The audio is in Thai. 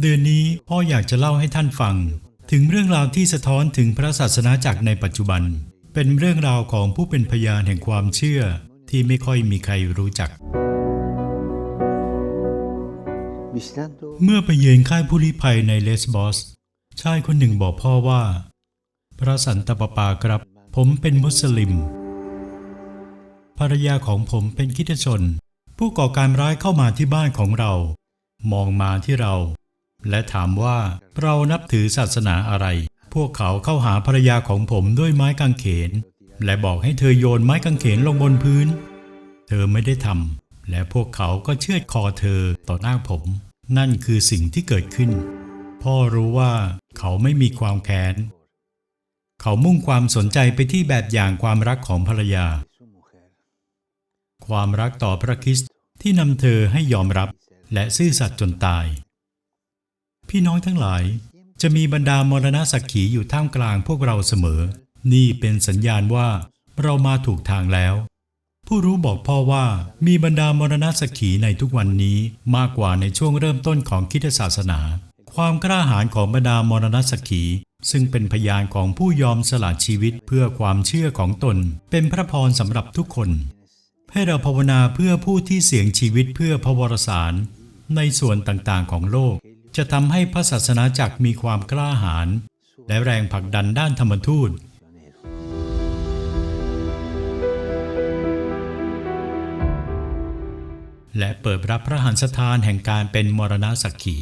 เดือนนี้พ่ออยากจะเล่าให้ท่านฟัง ถึงเรื่องราวที่สะท้อนถึงพระศาสนาจักรในปัจจุบัน เป็นเรื่องราวของผู้เป็นพยานแห่งความเชื่อที่ไม่ค่อยมีใครรู้จัก เมื่อไปเยือนค่ายผู้ลี้ภัยในเลสบอสชายคนหนึ่งบอกพ่อว่า พระสันตะปาปาครับ ผมเป็นมุสลิม ภรรยาของผมเป็นคริสตชน ผู้ก่อการร้ายเข้ามาที่บ้านของเรา มองมาที่เรา และถามว่าเรานับถือศาสนาอะไร พวกเขาเข้าหาภรรยาของผมด้วยไม้กางเขน และบอกให้เธอโยนไม้กางเขนลงบนพื้น เธอไม่ได้ทำและพวกเขาก็เชือดคอเธอต่อหน้าผม นั่นคือสิ่งที่เกิดขึ้น พ่อรู้ว่าเขาไม่มีความแค้น เขามุ่งความสนใจไปที่แบบอย่างความรักของภรรยา ความรักต่อพระคริสต์ที่นำเธอให้ยอมรับและซื่อสัตย์จนตาย พี่น้องทั้งหลาย จะมีบรรดามรณะสักขีอยู่ท่ามกลางพวกเราเสมอ นี่เป็นสัญญาณว่าเรามาถูกทางแล้ว ผู้รู้บอกพ่อว่ามีบรรดามรณะสักขีในทุกวันนี้มากกว่าในช่วงเริ่มต้นของคริสตศาสนา ความกล้าหาญของบรรดามรณะสักขีซึ่งเป็นพยานของผู้ยอมสละชีวิตเพื่อความเชื่อของตน เป็นพระพรสำหรับทุกคน ให้เราภาวนาเพื่อผู้ที่เสี่ยงชีวิตเพื่อพระวรสาร ในส่วนต่างๆของโลก จะทำให้พระศาสนาจักรมีความกล้าหาญและแรงผลักดันด้านธรรมทูตและเปิดรับพระหันสถานแห่งการเป็นมรณะสักขี